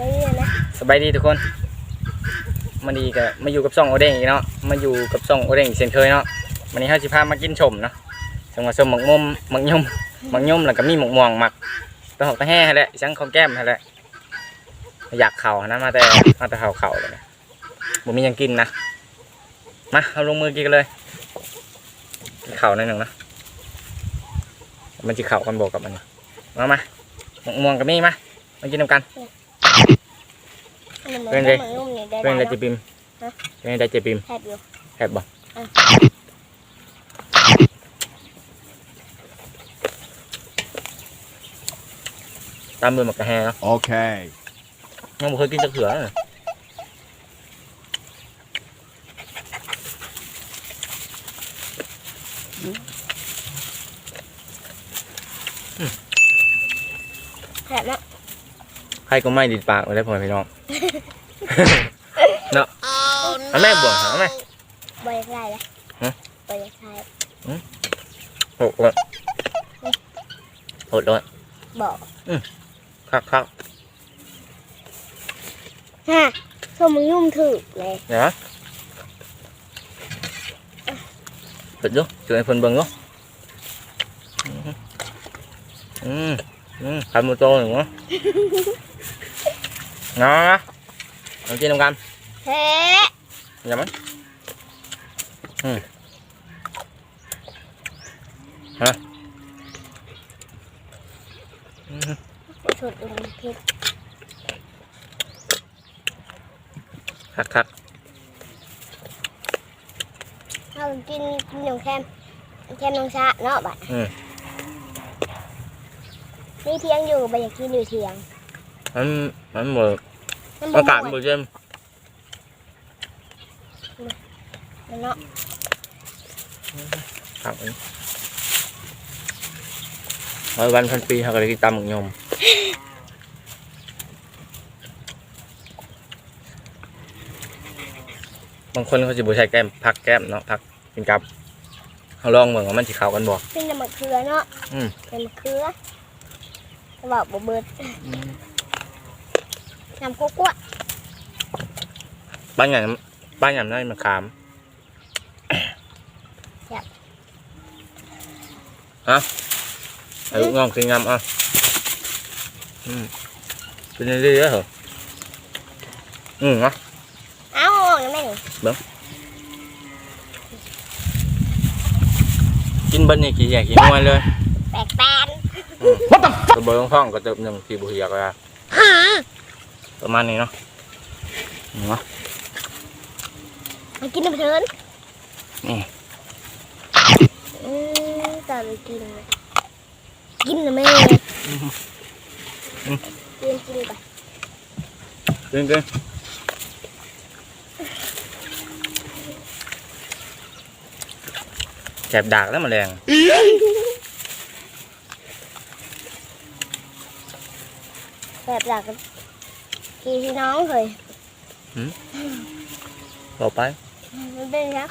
ไปเรื่อยนะสบายดีทุกคนมาดีก็มาอยู่กับซ่องโอเด้งอีกเนาะมาอยู่กับซ่องโอเด้งอีกเช่นเคยเนาะวันนี้เฮาสิพามากินชมเนาะจังหวัดสมหมักมุมหมักยมหมักยมแล้วก็มีหมกม่วงหมักตะหอกตะแห่ให้แหละจังของแก้มให้แหละอยากเข่านะมาแต่มาแต่เข่าเข่าเลยบ่มีหยังกินนะมาเอาลงมือกินกันเลยกินเข่าหน่อยหนึ่งนะมันจะเข่ากันโบกับมันมามาหมกม่วงกับมีมามากินนำกัน เหมือนเป็นไงเหมือนนุ่มอย่างได้เป็นไรแล้วเจปิมฮะเป็นไรเจปิมแทบอยู่แทบบ่อะตามมือหมักกระแฮเนาะ Okay. ยังบ่เคยกินจักเถื่อเลยแทบนะใครก็ไม่ดิดปากไว้ได้พ่อพี่น้อง เนาะเอาแม่บ่วงหาแม่บอยากได้เลยฮะบอยากได้โหดเลยโหดเลยบอกคักคักฮะส้มมันนุ่มถึกเลยเดี๋ยวนะเปิดดูช่วยเพิ่นเบิ่งดูอืมอืมอืมขันมือโตหนึ่งเนาะเนาะเอากินนำกันเฮ้อย่ามันอืมฮะอืมสุดอุ้มพิษคักคักถ้ากินกินนมแคมแคมนมชาเนาะบัดอืมนี่เที่ยงอยู่บอยากกินอยู่เที่ยงมันมันเห มือนมันอากาศม่เหมืวนอนเดิมมันเนาะครับร้อยวันพันปีเขาก็เลยกินตำหมึกยมบางคนเขาจะบูใช้แก้มพักแก้มเนาะพักกินกับเขาลองเหมือนว่ามันสีขาวกันบ่ เป็นน้ำมะเขือเนาะอืมเป็นมะเขือจะบอกบ่เบิดน้ำโกโก้บ้านอย่างบ้านอย่างนั้นมะขามอะไอ้ลูกน้องกินงามอะอืมเป็นเรื่อยๆเหรออืมเนาะเอ้าออกนะแม่หนูกิ ปลกแปนกระเบื้องห้องก็เติมหนึ่งที่บุหรี่ก็ประมาณนี้เนาะเนาะมากินน้ำเทินนี่อืมตอนกินนะกินนะแม่กินกินก่อนกินกินแสบดากแล้วแมลงแบบอยาก กินพี่น้องเลยต่อไปมันเป็นยัง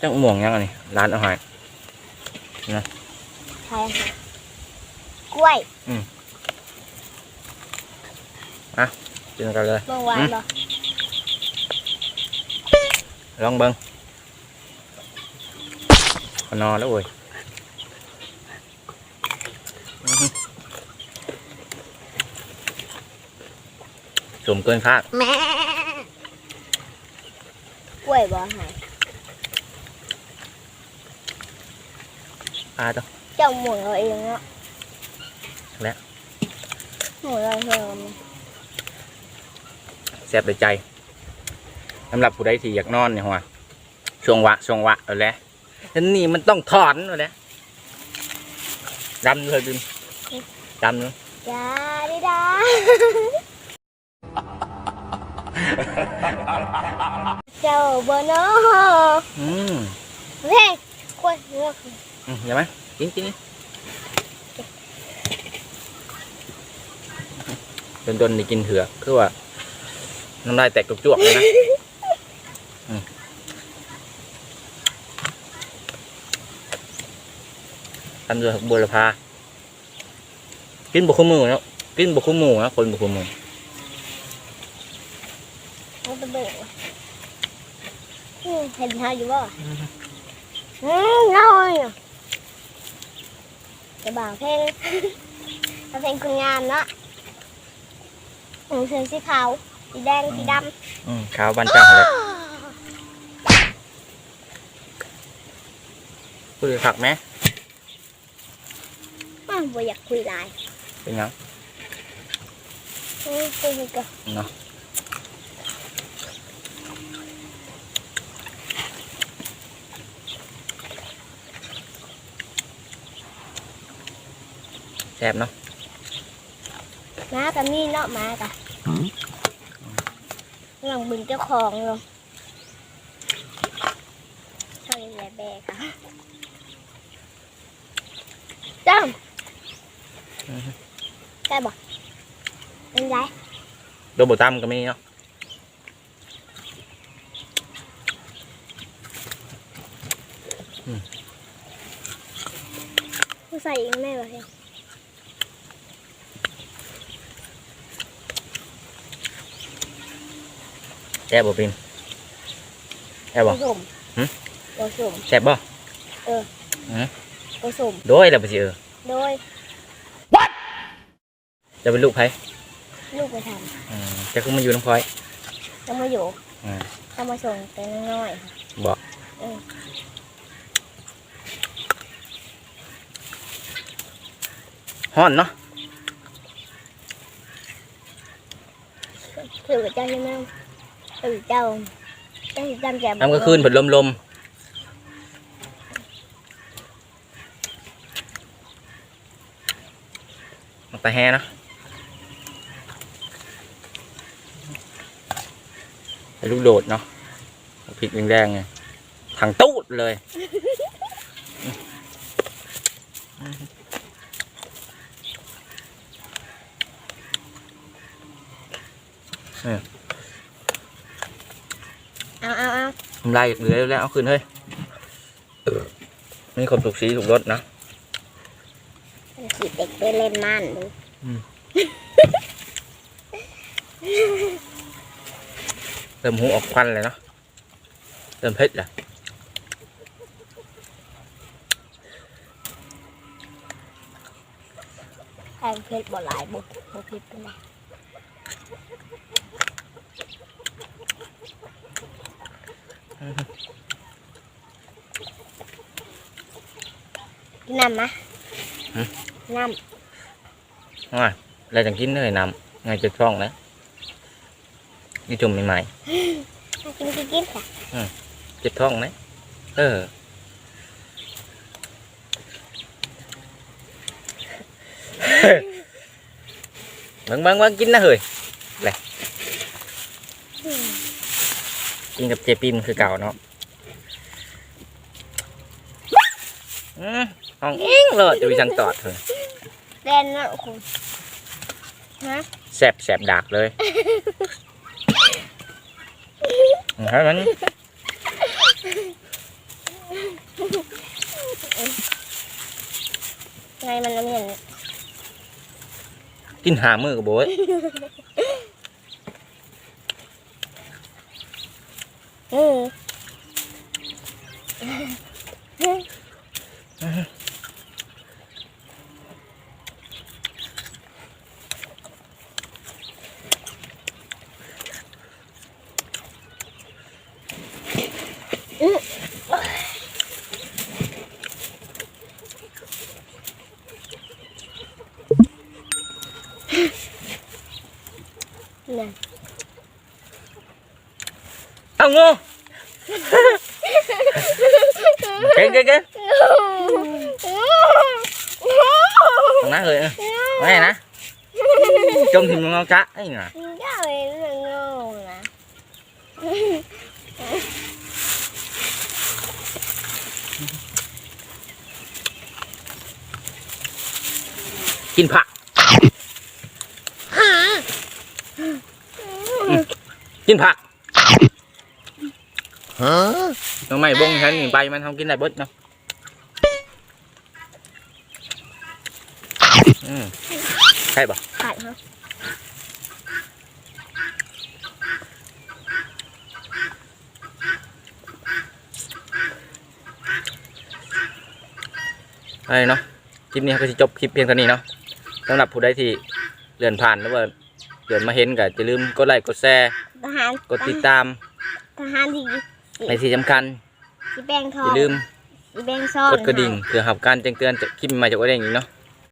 จังม่วงยังอันนี้ร้านอาหารใช่ค่ะกล้วยกินกันเลยเมื่อวานเหรอลองเบิ้งพอนอนแล้วเว้ยอื้อหือ สมเกินคาดแม่กล้วยบ่หายอาจ้ะเจ้าหมุนเราเองเนาะและหมุนเราเองแซ่บในใจสำหรับผู้ใดที่อยากนอนเนี่ยหัวช่วงวะช่วงวะเอาแหละอันนี้มันต้องถอนเอาแหละดำเลยบิมดำเนาะจ้าดิดา เจ้าบ่เนาะอืมเฮ้ยกล้วยเลือกอืมเห็นไหมกินกินเป็นต้นนี่กินเถื่อคือว่าน้ำลายแตกจวกๆเลยนะอืมทำด้วยบัวละพากินบุคุมือเนาะกินบุคุมือนะคนบุคุมือนจะเบื่ออืม เห็นเธออยู่บ่อืมน้อยอะจะบ่าวเพลงเอาเพลงคุณงามเนาะหนังสือสีขาวสีแดงสีดำอืมขาวบ้านเจ้าเลยคุยผักไหมอ้าวบ่อยากคุยหลายเป็นยังอืมคุยกันเนาะ แซ่บเนาะมากับนี่เนาะมากับหลังบึงเจ้าของเนาะชอบแย่แบกค่ะจ้ามได้บ่เป็นไรโดโบตัมก็มีเนาะผู้ใส่อีกแม่บ่เห็น แซ่บบ่ปินแซ่บผบ่สมหึ ผสม แซ่บบ่ผสมโดยแล้วบ่สิเออโดยจะเป็นลูกไผลูกไปทอืมจะคือมาอยู่น้ำพลอยำจะมาอยู่อืมจะมาส่งแต่น้อยๆค่ะบ่เออฮ้อนเนาะถือกับเจ้าใช่ไหม ถือเจ้าเจ้าจำแจน้ำก็คืนเพิ่นลมลมมันตาแฮเนาะไอ้ลูกโดดเนาะพริกแดงๆไงถังตูดเลยเอาเอาเอาทำลายเหลือแล้วเอาคืนเฮ้ยนี่คนถูกสีถูกรถนะขีดเด็กไปเล่นม่านดูเริ่มหูออกควันเลยเนาะเริ่มเผ็ดแหละแทงเพชรบ่หลายบุกบุกเพชรเป็นไร นน้ำมะน้ำง่ายอะไรจังกินเลยนำไงจะช่องนะนี่จุ่มใหม่กินกินกินค่ะๆเจ็บท้องนะเออเบิ่งเบิ่งเบิ่งกินนะเฮ้ยเลย กินกับเจปินคือเก่าเนาะอืมห้องเองเลยจะไปชันตอดเถอะแดนเนาะคุณฮะแสบแสบดากเลยฮะมันไงมันน้ำเย็นกินหามือกับโบย อื เอางูเก่งเก่งเก่งตรงนั้นเลย ไม่นะจมถึงงอจ๊ะไอ้น่ะเจ้าเองเรื่องโง่นะกินผักกินผักน้องไม่บงฉันนี่ไปมันทำกินได้เบิดเนาะอืมช่ปะขาดฮะอะไรเนาะคลิปนี้ก็จะจบคลิปเพียงเท่านี้เนาะสำหรับผู้ใดที่เลื่อนผ่านหรือว่าเลื่อนมาเห็นก็อย่าลืมกดไลค์กดแชร์ทหารกดติดตามทหาร ที่ในที่สำคัญสีแป้งทอองย่าลืมสีแป้งซ่อนกดกระดิ่งเพื่อรับการแจ้งเตือนจากคลิปใหม่จากโอเด้งอีกเนาะ